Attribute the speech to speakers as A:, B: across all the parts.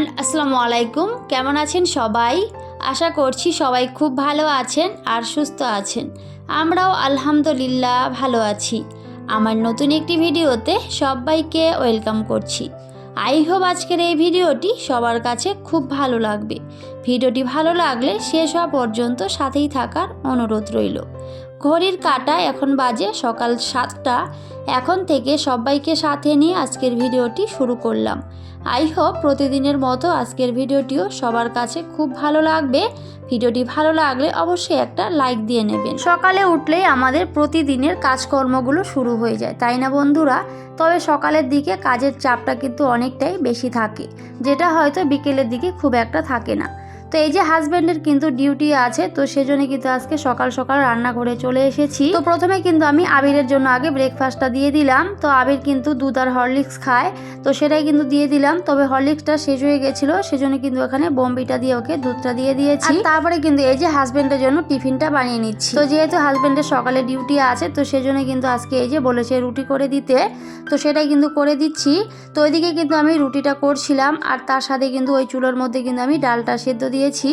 A: Everyone, আসসালামু আলাইকুম। কেমন আছেন সবাই? আশা করছি সবাই খুব ভালো আছেন আর সুস্থ আছেন। আমরাও আলহামদুলিল্লাহ ভালো আছি। আমার নতুন একটি ভিডিওতে সবাইকে ওয়েলকাম করছি। আই হোপ আজকের এই ভিডিওটি সবার কাছে খুব ভালো লাগবে। ভিডিওটি ভালো লাগলে শেষ হওয়া পর্যন্ত সাথেই থাকার অনুরোধ রইল। ঘড়ির কাটা এখন বাজে সকাল সাতটা। এখন থেকে সবাইকে সাথে নিয়ে আজকের ভিডিওটি শুরু করলাম। আই হোপ প্রতিদিনের মতো আজকের ভিডিওটিও সবার কাছে খুব ভালো লাগবে। ভিডিওটি ভালো লাগলে অবশ্যই একটা লাইক দিয়ে নেবেন। সকালে উঠলেই আমাদের প্রতিদিনের কাজকর্মগুলো শুরু হয়ে যায়, তাই না বন্ধুরা? তবে সকালের দিকে কাজের চাপটা কিন্তু অনেকটাই বেশি থাকে, যেটা হয়তো বিকেলের দিকে খুব একটা থাকে না। তো এই যে হাজব্যান্ডের কিন্তু ডিউটি আছে, তো সেজন্য কিন্তু আজকে সকাল সকাল রান্নাঘরে চলে এসেছি। তো প্রথমে কিন্তু আমি আবিরের জন্য আগে ব্রেকফাস্টটা দিয়ে দিলাম। তো আবির কিন্তু দুধ আর হরলিক্স খায়, তো সেটাই কিন্তু দিয়ে দিলাম। তবে হরলিক্সটা শেষ হয়ে গেছিল, সেজন্য কিন্তু ওখানে বোম্বিটা দিয়ে ওকে দুধটা দিয়ে দিয়েছি। তারপরে কিন্তু এই যে হাজব্যান্ডের জন্য টিফিনটা বানিয়ে নিচ্ছি। তো যেহেতু হাজব্যান্ডের সকালে ডিউটি আছে, তো সেজন্য কিন্তু আজকে এই যে বলেছে রুটি করে দিতে, তো সেটাই কিন্তু করে দিচ্ছি। তো ওইদিকে কিন্তু আমি রুটিটা করছিলাম, আর তার সাথে কিন্তু ওই চুলোর মধ্যে কিন্তু আমি ডালটা সেদ্ধ দিয়েছি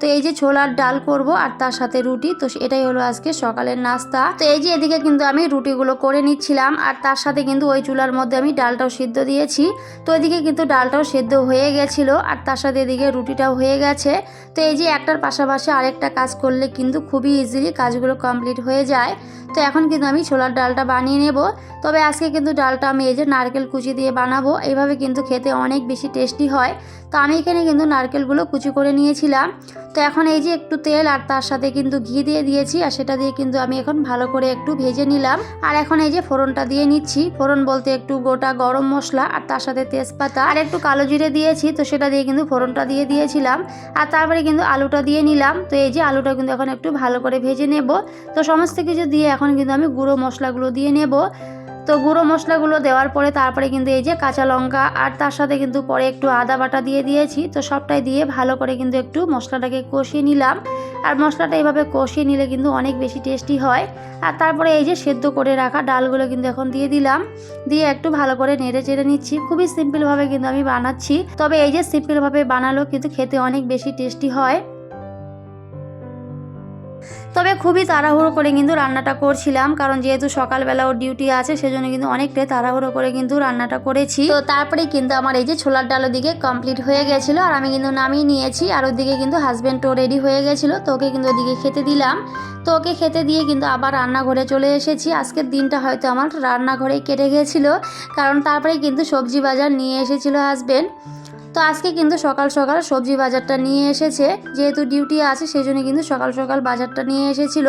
A: তো এই যে ছোলার ডাল করব আর তার সাথে রুটি, তো এটাই হলো আজকে সকালের নাস্তা। তো এই যে এদিকে কিন্তু আমি রুটিগুলো করে নিচ্ছিলাম আর তার সাথে কিন্তু ওই চুলার মধ্যে আমি ডালটাও সিদ্ধ দিয়েছি। তো এদিকে কিন্তু ডালটাও সেদ্ধ হয়ে গেছিল আর তার সাথে এদিকে রুটিটাও হয়ে গেছে। তো এই যে একটার পাশাপাশি আরেকটা কাজ করলে কিন্তু খুবই ইজিলি কাজগুলো কমপ্লিট হয়ে যায়। তো এখন কিন্তু আমি ছোলার ডালটা বানিয়ে নেব। তবে আজকে কিন্তু ডালটা আমি এই যে নারকেল কুচি দিয়ে বানাবো। এইভাবে কিন্তু খেতে অনেক বেশি টেস্টি হয়। তো আমি এখানে কিন্তু নারকেলগুলো কুচি করে নিয়েছিলাম। তো এখন এই যে একটু তেল আর তার সাথে কিন্তু ঘি দিয়ে দিয়েছি আর সেটা দিয়ে কিন্তু আমি এখন ভালো করে একটু ভেজে নিলাম। আর এখন এই যে ফোড়নটা দিয়ে নিচ্ছি। ফোড়ন বলতে একটু গোটা গরম মশলা আর তার সাথে তেজপাতা আর একটু কালো জিরে দিয়েছি। তো সেটা দিয়ে কিন্তু ফোড়নটা দিয়ে দিয়েছিলাম। আর তারপরে কিন্তু আলুটা দিয়ে নিলাম। তো এই যে আলুটা কিন্তু এখন একটু ভালো করে ভেজে নেব। তো সমস্ত কিছু দিয়ে এখন কিন্তু আমি গুঁড়ো মশলাগুলো দিয়ে নেব। তো গুঁড়ো মশলাগুলো দেওয়ার পরে তারপরে কিন্তু এই যে কাঁচা লঙ্কা আর তার সাথে কিন্তু পরে একটু আদা বাটা দিয়ে দিয়েছি। তো সবটাই দিয়ে ভালো করে কিন্তু একটু মশলাটাকে কষিয়ে নিলাম। আর মশলাটা এইভাবে কষিয়ে নিলে কিন্তু অনেক বেশি টেস্টি হয়। আর তারপরে এই যে সেদ্ধ করে রাখা ডালগুলো কিন্তু এখন দিয়ে দিলাম। দিয়ে একটু ভালো করে নেড়ে চেড়ে নিচ্ছি। খুবই সিম্পলভাবে কিন্তু আমি বানাচ্ছি। তবে এই যে সিম্পলভাবে বানালো কিন্তু খেতে অনেক বেশি টেস্টি হয়। তবে খুবই তাড়াহুড়ো করে কিন্তু রান্নাটা করছিলাম, কারণ যেহেতু সকালবেলা ওর ডিউটি আছে, সেজন্য কিন্তু অনেকটাই তাড়াহুড়ো করে কিন্তু রান্নাটা করেছি। তো তারপরে কিন্তু আমার এই যে ছোলার ডাল দিকে কমপ্লিট হয়ে গেছিল, আর আমি কিন্তু নামিয়ে নিয়েছি, আর ওদিকে কিন্তু হাজব্যান্ড হাজব্যান্ডও রেডি হয়ে গেছিল, তো ওকে কিন্তু ওদিকে খেতে দিলাম। তো ওকে খেতে দিয়ে কিন্তু আবার রান্নাঘরে চলে এসেছি। আজকের দিনটা হয়তো আমার রান্নাঘরেই কেটে গেছিল, কারণ তারপরে কিন্তু সবজি বাজার নিয়ে এসেছিল হাজব্যান্ড তো আজকে কিন্তু সকাল সকাল সবজি বাজারটা নিয়ে এসেছে, যেহেতু ডিউটি আছে সেই জন্য কিন্তু সকাল সকাল বাজারটা নিয়ে এসেছিল।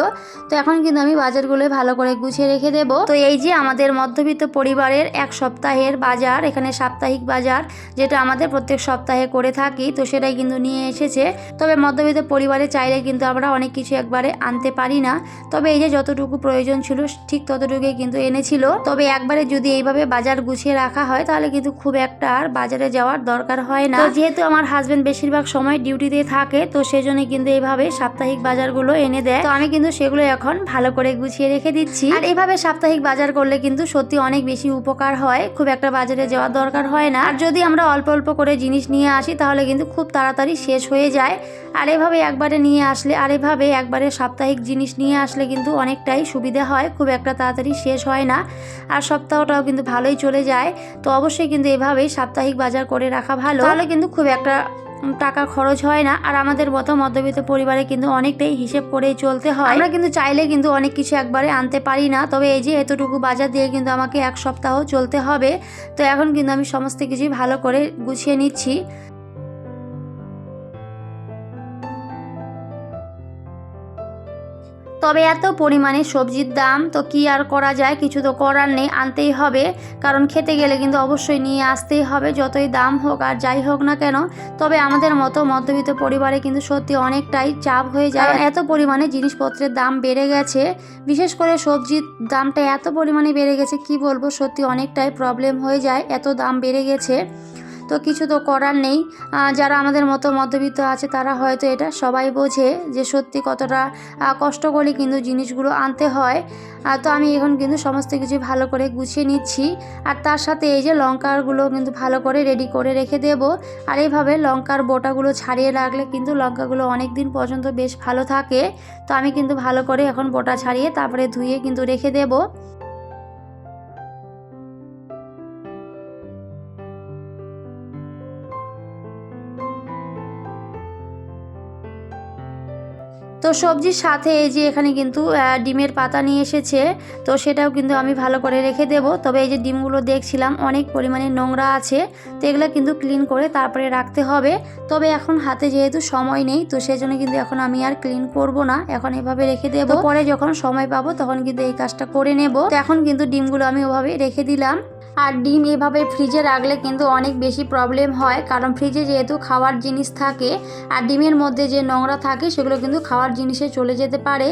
A: তো এখন কিন্তু আমি বাজারগুলো ভালো করে গুছিয়ে রেখে দেব। তো এই যে আমাদের মধ্যবিত্ত পরিবারের এক সপ্তাহের বাজার, এখানে সাপ্তাহিক বাজার, যেটা আমাদের প্রত্যেক সপ্তাহে করে থাকি, তো সেটাই কিন্তু নিয়ে এসেছে। তবে মধ্যবিত্ত পরিবারে চাইলে কিন্তু আমরা অনেক কিছু একবারে আনতে পারি না। তবে এই যে যতটুকু প্রয়োজন ছিল, ঠিক ততটুকুই কিন্তু এনেছিল। তবে একবারে যদি এইভাবে বাজার গুছিয়ে রাখা হয়, তাহলে কিন্তু খুব একটা আর বাজারে যাওয়ার দরকার হয় না। যেহেতু আমার হাজবেন্ড বেশিরভাগ সময় ডিউটিতে থাকে, তো সেজন্য কিন্তু এইভাবে সাপ্তাহিক বাজারগুলো এনে দেয়। তো আমি কিন্তু সেগুলো এখন ভালো করে গুছিয়ে রেখে দিচ্ছি। আর এভাবে সাপ্তাহিক বাজার করলে কিন্তু সত্যি অনেক বেশি উপকার হয়। খুব একটা বাজারে যাওয়ার দরকার হয় না। আর যদি আমরা অল্প অল্প করে জিনিস নিয়ে আসি, তাহলে কিন্তু খুব তাড়াতাড়ি শেষ হয়ে যায়। আর এভাবে একবারে নিয়ে আসলে, আর এভাবে একবারে সাপ্তাহিক জিনিস নিয়ে আসলে কিন্তু অনেকটাই সুবিধা হয়। খুব একটা তাড়াতাড়ি শেষ হয় না। আর সপ্তাহটাও কিন্তু ভালোই চলে যায়। তো অবশ্যই কিন্তু এভাবেই সাপ্তাহিক বাজার করে রাখা ভালো। তাহলে কিন্তু খুব একটা টাকা খরচ হয় না। আর আমাদের মতো মধ্যবিত্ত পরিবারে কিন্তু অনেকটাই হিসেব করে চলতে হয়। আমরা কিন্তু চাইলে কিন্তু অনেক কিছু একবারে আনতে পারি না। তবে এই যে এতটুকু বাজার দিয়ে কিন্তু আমাকে এক সপ্তাহ চলতে হবে। তো এখন কিন্তু আমি সমস্ত কিছুই ভালো করে গুছিয়ে নিচ্ছি। তবে এত পরিমাণে সবজির দাম, তো কি আর করা যায়? কিছু তো করার নেই, আনতেই হবে। কারণ খেতে গেলে কিন্তু অবশ্যই নিয়ে আসতেই হবে, যতই দাম হোক আর যাই হোক না কেন। তবে আমাদের মতো মধ্যবিত্ত পরিবারে কিন্তু সত্যি অনেকটাই চাপ হয়ে যায়। এত পরিমাণে জিনিসপত্রের দাম বেড়ে গেছে। বিশেষ করে সবজির দামটা এত পরিমাণে বেড়ে গেছে, কি বলব? সত্যি অনেকটাই প্রবলেম হয়ে যায়, এত দাম বেড়ে গেছে। তো কিছু তো করার নেই। যারা আমাদের মতো মধ্যবিত্ত আছে, তারা হয়তো এটা সবাই বোঝে যে সত্যি কতটা কষ্ট করে কিন্তু জিনিসগুলো আনতে হয়। তো আমি এখন কিন্তু সমস্ত কিছু ভালো করে গুছিয়ে নিচ্ছি। আর তার সাথে এই যে লঙ্কাগুলো কিন্তু ভালো করে রেডি করে রেখে দেব। আর এইভাবে লঙ্কার বোটাগুলো ছাড়িয়ে রাখলে কিন্তু লঙ্কাগুলো অনেক দিন পর্যন্ত বেশ ভালো থাকে। তো আমি কিন্তু ভালো করে এখন বোটা ছাড়িয়ে তারপরে ধুয়ে কিন্তু রেখে দেবো। সবজির সাথে এই যে এখানে কিন্তু ডিমের পাতা নিয়ে এসেছে, তো সেটাও কিন্তু আমি ভালো করে রেখে দেব। তবে এই যে ডিমগুলো দেখছিলাম, অনেক পরিমাণে নোংরা আছে, তো এগুলো কিন্তু ক্লিন করে তারপরে রাখতে হবে। তবে এখন হাতে যেহেতু সময় নেই, তো সেই জন্য কিন্তু এখন আমি আর ক্লিন করব না। এখন এভাবে রেখে দেব। পরে যখন সময় পাবো, তখন কিন্তু এই কাজটা করে নেব। তো এখন কিন্তু ডিমগুলো আমি ওভাবে রেখে দিলাম। আর ডিম এভাবে ফ্রিজে রাখলে কিন্তু অনেক বেশি প্রবলেম হয়। কারণ ফ্রিজে যেহেতু খাওয়ার জিনিস থাকে আর ডিমের মধ্যে যে নোংরা থাকে সেগুলো কিন্তু খাওয়ার জিনিসে চলে যেতে পারে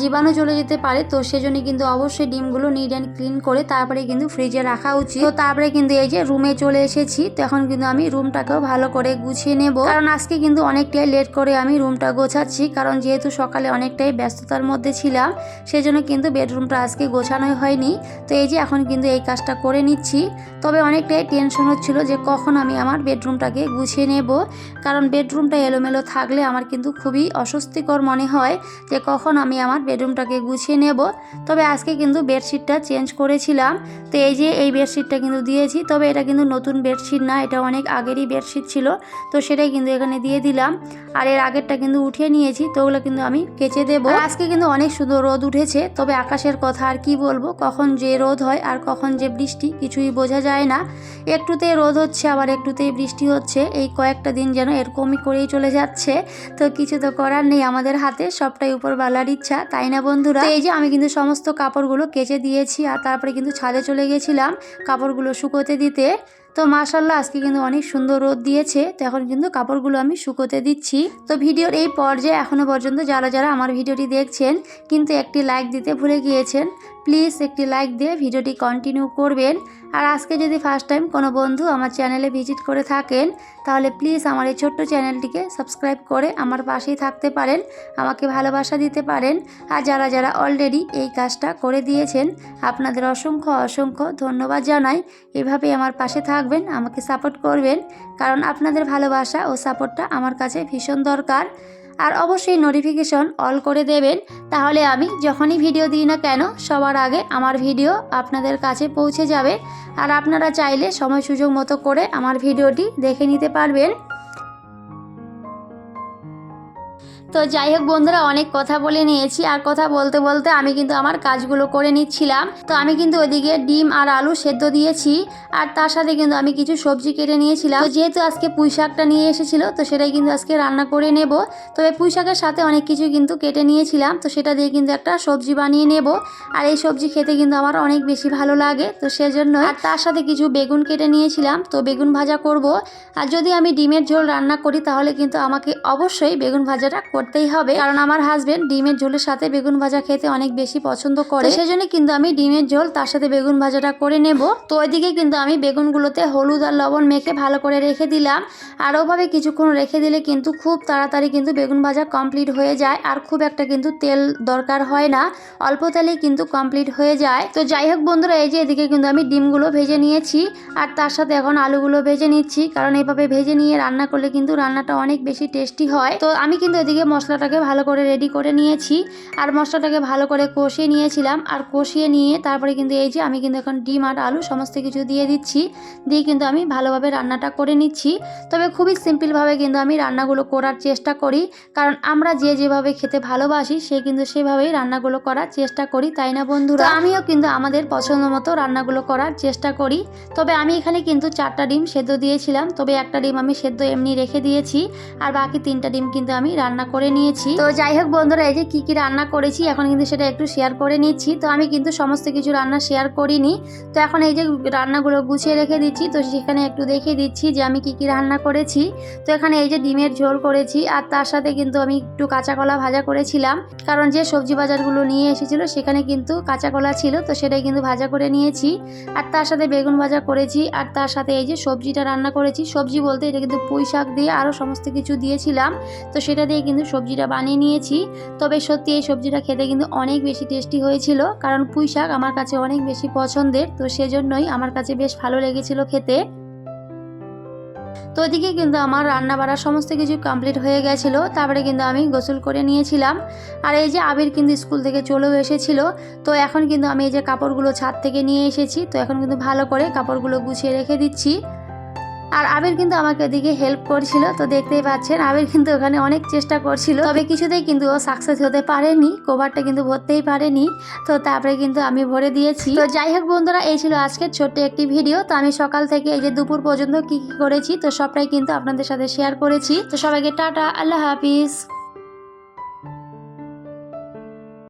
A: জীবাণু চলে যেতে পারে। তো সেজন্য কিন্তু অবশ্যই ডিমগুলো নিট অ্যান্ড ক্লিন করে তারপরে কিন্তু ফ্রিজে রাখা উচিত। তো তারপরে কিন্তু এই যে রুমে চলে এসেছি, তো এখন কিন্তু আমি রুমটাকেও ভালো করে গুছিয়ে নেব। কারণ আজকে কিন্তু অনেকটাই লেট করে আমি রুমটা গোছাচ্ছি, কারণ যেহেতু সকালে অনেকটাই ব্যস্ততার মধ্যে ছিলাম, সেজন্য কিন্তু বেডরুমটা আজকে গোছানোই হয়নি। তো এই যে এখন কিন্তু এই কাজটা করে নিচ্ছি। তবে অনেকটাই টেনশন হচ্ছিল যে কখন আমি আমার বেডরুমটাকে গুছিয়ে নেব। কারণ বেডরুমটা এলোমেলো থাকলে আমার কিন্তু খুবই অস্বস্তিকর মনে হয় যে কখন আমি আমার বেডরুমটাকে গুছিয়ে নেব। তবে আজকে কিন্তু বেডশিটটা চেঞ্জ করেছিলাম। তো এই যে এই বেডশিটটা কিন্তু দিয়েছি। তবে এটা কিন্তু নতুন বেডশিট না, এটা অনেক আগেরই বেডশিট ছিল। তো সেটাই কিন্তু এখানে দিয়ে দিলাম। আর এর আগেরটা কিন্তু উঠিয়ে নিয়েছি, তো ওগুলো কিন্তু আমি কেচে দেবো। আজকে কিন্তু অনেক সুন্দর রোদ উঠেছে। তবে আকাশের কথা আর কি বলব? কখন যে রোদ হয় আর কখন যে বৃষ্টি কিছুই বোঝা যায় না। একটুতেই রোদ হচ্ছে, আবার একটুতেই বৃষ্টি হচ্ছে। এই কয়েকটা দিন যেন এরকমই করেই চলে যাচ্ছে। তো কিছু তো করার নেই আমাদের হাতে, সবটাই উপর বালার ইচ্ছা, তাই না বন্ধুরা? এই যে আমি কিন্তু সমস্ত কাপড়গুলো কেচে দিয়েছি, আর তারপরে কিন্তু ছাদে চলে গেছিলাম কাপড়গুলো শুকোতে দিতে। তো মাশাল্লাহ আজকে কিন্তু অনেক সুন্দর রোদ দিয়েছে, তো এখন কিন্তু কাপড়গুলো আমি শুকোতে দিচ্ছি। তো ভিডিওর এই পর্যায়ে এখনও পর্যন্ত যারা যারা আমার ভিডিওটি দেখছেন, কিন্তু একটি লাইক দিতে ভুলে গিয়েছেন প্লিজ একটি লাইক দিয়ে ভিডিওটি কন্টিনিউ করবেন। আর আজকে যদি ফার্স্ট টাইম কোনো বন্ধু আমার চ্যানেলে ভিজিট করে থাকেন, তাহলে প্লিজ আমার এই ছোট্ট চ্যানেলটিকে সাবস্ক্রাইব করে আমার পাশেই থাকতে পারেন, আমাকে ভালোবাসা দিতে পারেন। আর যারা যারা অলরেডি এই কাজটা করে দিয়েছেন, আপনাদের অসংখ্য অসংখ্য ধন্যবাদ জানাই। এভাবেই আমার পাশে থাকবেন, আমাকে সাপোর্ট করবেন, কারণ আপনাদের ভালোবাসা ও সাপোর্টটা আমার কাছে ভীষণ দরকার। আর অবশ্যই নোটিফিকেশন অল করে দেবেন, তাহলে আমি যখনই ভিডিও দিই না কেন, সবার আগে আমার ভিডিও আপনাদের কাছে পৌঁছে যাবে। আর আপনারা চাইলে সময় সুযোগ মতো করে আমার ভিডিওটি দেখে নিতে পারবেন। তো যাই হোক বন্ধুরা, অনেক কথা বলে নিয়েছি। আর কথা বলতে বলতে আমি কিন্তু আমার কাজগুলো করে নিচ্ছিলাম। তো আমি কিন্তু ওদিকে ডিম আর আলু সেদ্ধ দিয়েছি। আর তার সাথে কিন্তু আমি কিছু সবজি কেটে নিয়েছিলাম। যেহেতু আজকে পুঁই শাকটা নিয়ে এসেছিল, তো সেটাই কিন্তু আজকে রান্না করে নেব। তবে পুঁই শাকের সাথে অনেক কিছু কিন্তু কেটে নিয়েছিলাম। তো সেটা দিয়ে কিন্তু একটা সবজি বানিয়ে নেব। আর এই সবজি খেতে কিন্তু আমার অনেক বেশি ভালো লাগে। তো সেজন্য আর তার সাথে কিছু বেগুন কেটে নিয়েছিলাম। তো বেগুন ভাজা করব। আর যদি আমি ডিমের ঝোল রান্না করি, তাহলে কিন্তু আমাকে অবশ্যই বেগুন ভাজাটা করতেই হবে। কারণ আমার হাজবেন্ড ডিমের ঝোলের সাথে বেগুন ভাজা খেতে অনেক বেশি পছন্দ করে। সেই সেজন্য কিন্তু আমি ডিমের ঝোল, তার সাথে বেগুন ভাজাটা করে নেব। তো ওইদিকে কিন্তু আমি বেগুনগুলোতে হলুদ আর লবণ মেখে ভালো করে রেখে দিলাম। আর ওভাবে কিছুক্ষণ রেখে দিলে কিন্তু খুব তাড়াতাড়ি কিন্তু বেগুন ভাজা কমপ্লিট হয়ে যায়। আর খুব একটা কিন্তু তেল দরকার হয় না। অল্প তেলেই কিন্তু কমপ্লিট হয়ে যায়। তো যাই হোক বন্ধুরা, এই যে এদিকে কিন্তু আমি ডিমগুলো ভেজে নিয়েছি। আর তার সাথে এখন আলুগুলো ভেজে নিচ্ছি। কারণ এইভাবে ভেজে নিয়ে রান্না করলে কিন্তু রান্নাটা অনেক বেশি টেস্টি হয়। তো আমি কিন্তু এদিকে মশলাটাকে ভালো করে রেডি করে নিয়েছি। আর মশলাটাকে ভালো করে কষিয়ে নিয়েছিলাম। আর কষিয়ে নিয়ে তারপরে কিন্তু এই যে আমি কিন্তু এখন ডিম আর আলু সমস্ত কিছু দিয়ে দিচ্ছি। দিয়ে কিন্তু আমি ভালোভাবে রান্নাটা করে নিচ্ছি। তবে খুবই সিম্পলভাবে কিন্তু আমি রান্নাগুলো করার চেষ্টা করি। কারণ আমরা যে যেভাবে খেতে ভালোবাসি, সে কিন্তু সেভাবেই রান্নাগুলো করার চেষ্টা করি, তাই না বন্ধুরা? আমিও কিন্তু আমাদের পছন্দ মতো রান্নাগুলো করার চেষ্টা করি। তবে আমি এখানে কিন্তু চারটা ডিম সেদ্ধ দিয়েছিলাম। তবে একটা ডিম আমি সেদ্ধ এমনি রেখে দিয়েছি। আর বাকি তিনটা ডিম কিন্তু আমি রান্না করে করে নিয়েছি। তো যাই হোক বন্ধুরা, এই যে কি কি রান্না করেছি, এখন কিন্তু সেটা একটু শেয়ার করে নিচ্ছি। তো আমি কিন্তু সমস্ত কিছু রান্না শেয়ার করিনি। তো এখন এই যে রান্নাগুলো গুছিয়ে রেখে দিচ্ছি, তো সেখানে একটু দেখিয়ে দিচ্ছি যে আমি কি কি রান্না করেছি। তো এখানে এই যে ডিমের ঝোল করেছি, আর তার সাথে কিন্তু আমি একটু কাঁচা কলা ভাজা করেছিলাম। কারণ যে সবজি বাজারগুলো নিয়ে এসেছিল, সেখানে কিন্তু কাঁচা কলা ছিল, তো সেটাই কিন্তু ভাজা করে নিয়েছি। আর তার সাথে বেগুন ভাজা করেছি, আর তার সাথে এই যে সবজিটা রান্না করেছি। সবজি বলতে এটা কিন্তু পুঁই শাক দিয়ে আরও সমস্ত কিছু দিয়েছিলাম। তো সেটা দিয়ে কিন্তু সবজিটা বানিয়ে নিয়েছি। তবে সত্যি এই সবজিটা খেতে কিন্তু অনেক বেশি টেস্টি হয়েছিল, কারণ পুঁই শাক আমার কাছে অনেক বেশি পছন্দের, তো সেজন্যই আমার কাছে বেশ ভালো লেগেছিল খেতে। তো ওইদিকে কিন্তু আমার রান্না বাড়া সমস্ত কিছু কমপ্লিট হয়ে গেছিল, তারপরে কিন্তু আমি গোসল করে নিয়েছিলাম। আর এই যে আবির কিন্তু স্কুল থেকে চলেও এসেছিল, তো এখন কিন্তু আমি এই যে কাপড়গুলো ছাদ থেকে নিয়ে এসেছি, তো এখন কিন্তু ভালো করে কাপড়গুলো গুছিয়ে রেখে দিচ্ছি। আর আবির কিন্তু আমাকে ওদিকে হেল্প করছিল, তো দেখতেই পাচ্ছেন আবির কিন্তু ওখানে অনেক চেষ্টা করছিল। তবে কিছুতেই কিন্তু ও সাকসেস হতে পারেনি কোভারটা কিন্তু ভরতেই পারেনি, তো তারপরে কিন্তু আমি ভরে দিয়েছি। তো যাই হোক বন্ধুরা, এই ছিল আজকের ছোট্ট একটি ভিডিও তো আমি সকাল থেকে এই যে দুপুর পর্যন্ত কি কি করেছি, তো সবটাই কিন্তু আপনাদের সাথে শেয়ার করেছি। তো সবাইকে টাটা, আল্লাহ হাফিজ।